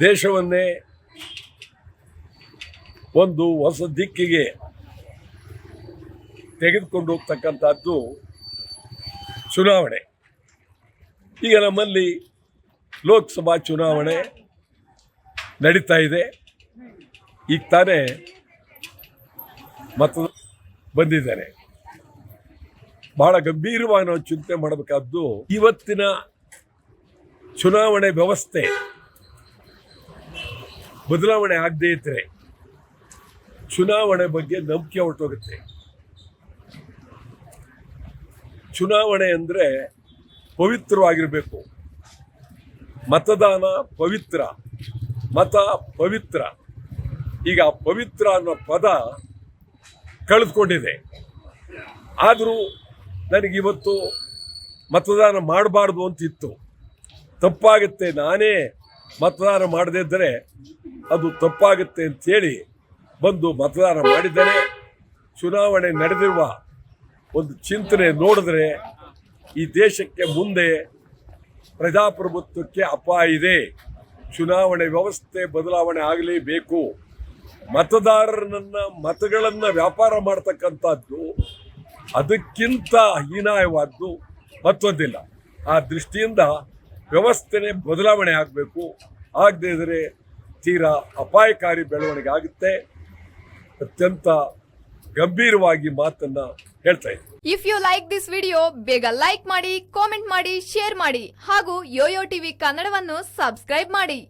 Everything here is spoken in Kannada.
ದೇಶವನ್ನೇ ಒಂದು ಹೊಸ ದಿಕ್ಕಿಗೆ ತೆಗೆದುಕೊಂಡು ಹೋಗ್ತಕ್ಕಂಥದ್ದು ಚುನಾವಣೆ. ಈಗ ನಮ್ಮಲ್ಲಿ ಲೋಕಸಭಾ ಚುನಾವಣೆ ನಡೀತಾ ಇದೆ. ಈಗ ತಾನೇ ಮತ ಬಂದಿದ್ದಾರೆ. ಬಹಳ ಗಂಭೀರವಾಗಿ ನಾವು ಚಿಂತೆ ಮಾಡಬೇಕಾದ್ದು ಇವತ್ತಿನ ಚುನಾವಣೆ ವ್ಯವಸ್ಥೆ ಬದಲಾವಣೆ ಆಗದೇ ಇದ್ರೆ ಚುನಾವಣೆ ಬಗ್ಗೆ ನಂಬಿಕೆ ಹೊರಟೋಗುತ್ತೆ ಚುನಾವಣೆ ಅಂದರೆ ಪವಿತ್ರವಾಗಿರಬೇಕು. ಮತದಾನ ಪವಿತ್ರ, ಮತ ಪವಿತ್ರ. ಈಗ ಪವಿತ್ರ ಅನ್ನೋ ಪದ ಕಳೆದುಕೊಂಡಿದೆ. ಆದರೂ ನನಗಿವತ್ತು ಮತದಾನ ಮಾಡಬಾರ್ದು ಅಂತಿತ್ತು. ತಪ್ಪಾಗುತ್ತೆ. ನಾನೇ ಮತದಾನ ಮಾಡದೇ ಇದ್ದರೆ ಅದು ತಪ್ಪಾಗುತ್ತೆ ಅಂತೇಳಿ ಬಂದು ಮತದಾನ ಮಾಡಿದರೆ ಚುನಾವಣೆ ನಡೆದಿರುವ ಒಂದು ಚಿಂತನೆ ನೋಡಿದ್ರೆ ಈ ದೇಶಕ್ಕೆ ಮುಂದೆ ಪ್ರಜಾಪ್ರಭುತ್ವಕ್ಕೆ ಅಪಾಯ ಇದೆ. ಚುನಾವಣೆ ವ್ಯವಸ್ಥೆ ಬದಲಾವಣೆ ಆಗಲೇಬೇಕು. ಮತದಾರರನ್ನ, ಮತಗಳನ್ನು ವ್ಯಾಪಾರ ಮಾಡ್ತಕ್ಕಂಥದ್ದು ಅದಕ್ಕಿಂತ ಹೀನಾಯವಾದ್ದು ಮತ್ತೊಂದಿಲ್ಲ. ಆ ದೃಷ್ಟಿಯಿಂದ ವ್ಯವಸ್ಥೆನೇ ಬದಲಾವಣೆ ಆಗಬೇಕು. ಆಗದೇ ಇದ್ದರೆ ತೀರಾ ಅಪಾಯಕಾರಿ ಬೆಳವಣಿಗೆ ಆಗುತ್ತೆ ಅತ್ಯಂತ ಗಂಭೀರವಾಗಿ ಮಾತನ್ನ ಹೇಳ್ತಾ ಇದ್ದೀನಿ. If you like this video ಬೇಗ ಲೈಕ್ ಮಾಡಿ ಕಾಮೆಂಟ್ ಮಾಡಿ ಶೇರ್ ಮಾಡಿ ಹಾಗೂ ಯೋಯೋ ಟಿವಿ ಕನ್ನಡವನ್ನು ಸಬ್ಸ್ಕ್ರೈಬ್ ಮಾಡಿ.